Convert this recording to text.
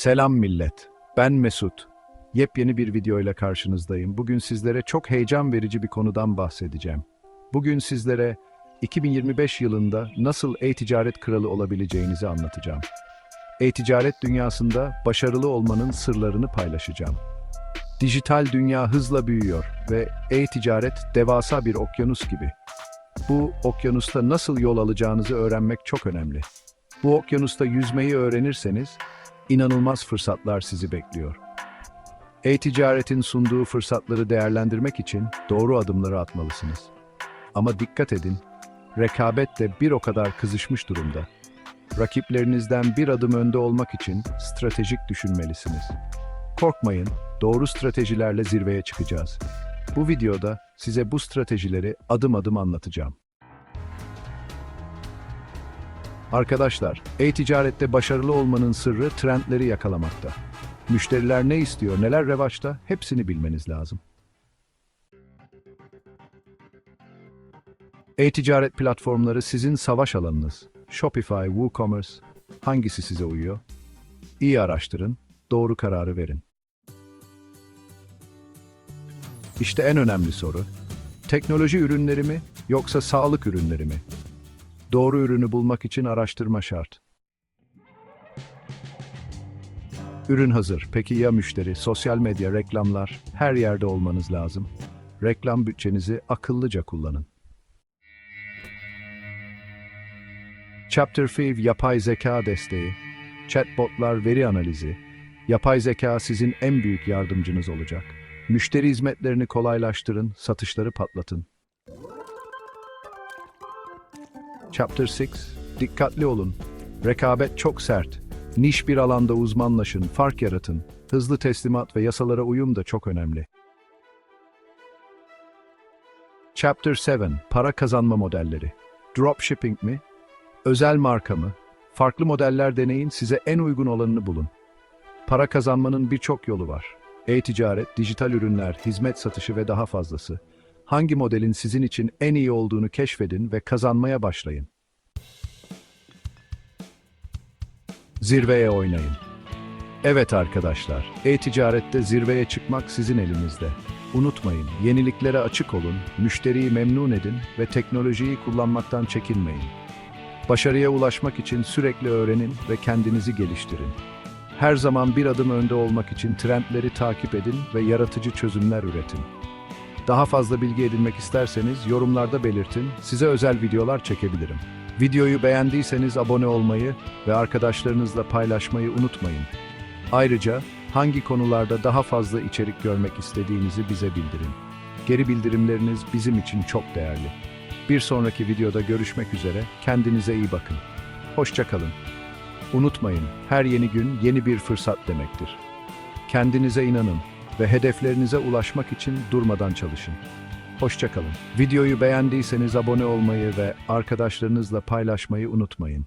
Selam millet. Ben Mesut. Yepyeni bir video ile karşınızdayım. Bugün sizlere çok heyecan verici bir konudan bahsedeceğim. Bugün sizlere 2025 yılında nasıl e-ticaret kralı olabileceğinizi anlatacağım. E-ticaret dünyasında başarılı olmanın sırlarını paylaşacağım. Dijital dünya hızla büyüyor ve e-ticaret devasa bir okyanus gibi. Bu okyanusta nasıl yol alacağınızı öğrenmek çok önemli. Bu okyanusta yüzmeyi öğrenirseniz inanılmaz fırsatlar sizi bekliyor. E-ticaretin sunduğu fırsatları değerlendirmek için doğru adımları atmalısınız. Ama dikkat edin, rekabet de bir o kadar kızışmış durumda. Rakiplerinizden bir adım önde olmak için stratejik düşünmelisiniz. Korkmayın, doğru stratejilerle zirveye çıkacağız. Bu videoda size bu stratejileri adım adım anlatacağım. Arkadaşlar, e-ticarette başarılı olmanın sırrı trendleri yakalamakta. Müşteriler ne istiyor, neler revaçta hepsini bilmeniz lazım. E-ticaret platformları sizin savaş alanınız. Shopify, WooCommerce hangisi size uyuyor? İyi araştırın, doğru kararı verin. İşte en önemli soru. Teknoloji ürünleri mi yoksa sağlık ürünleri mi? Doğru ürünü bulmak için araştırma şart. Ürün hazır. Peki ya müşteri? Sosyal medya, reklamlar, her yerde olmanız lazım. Reklam bütçenizi akıllıca kullanın. Chapter 5 Yapay Zeka Desteği Chatbotlar veri analizi Yapay zeka sizin en büyük yardımcınız olacak. Müşteri hizmetlerini kolaylaştırın, satışları patlatın. Chapter 6 Dikkatli olun. Rekabet çok sert. Niş bir alanda uzmanlaşın, fark yaratın. Hızlı teslimat ve yasalara uyum da çok önemli. Chapter 7 Para kazanma modelleri. Dropshipping mi? Özel marka mı? Farklı modeller deneyin, size en uygun olanını bulun. Para kazanmanın birçok yolu var. E-ticaret, dijital ürünler, hizmet satışı ve daha fazlası. Hangi modelin sizin için en iyi olduğunu keşfedin ve kazanmaya başlayın. Zirveye oynayın. Evet arkadaşlar, e-ticarette zirveye çıkmak sizin elinizde. Unutmayın, yeniliklere açık olun, müşteriyi memnun edin ve teknolojiyi kullanmaktan çekinmeyin. Başarıya ulaşmak için sürekli öğrenin ve kendinizi geliştirin. Her zaman bir adım önde olmak için trendleri takip edin ve yaratıcı çözümler üretin. Daha fazla bilgi edinmek isterseniz yorumlarda belirtin, size özel videolar çekebilirim. Videoyu beğendiyseniz abone olmayı ve arkadaşlarınızla paylaşmayı unutmayın. Ayrıca hangi konularda daha fazla içerik görmek istediğinizi bize bildirin. Geri bildirimleriniz bizim için çok değerli. Bir sonraki videoda görüşmek üzere, kendinize iyi bakın. Hoşça kalın. Unutmayın, her yeni gün yeni bir fırsat demektir. Kendinize inanın ve hedeflerinize ulaşmak için durmadan çalışın. Hoşça kalın. Videoyu beğendiyseniz abone olmayı ve arkadaşlarınızla paylaşmayı unutmayın.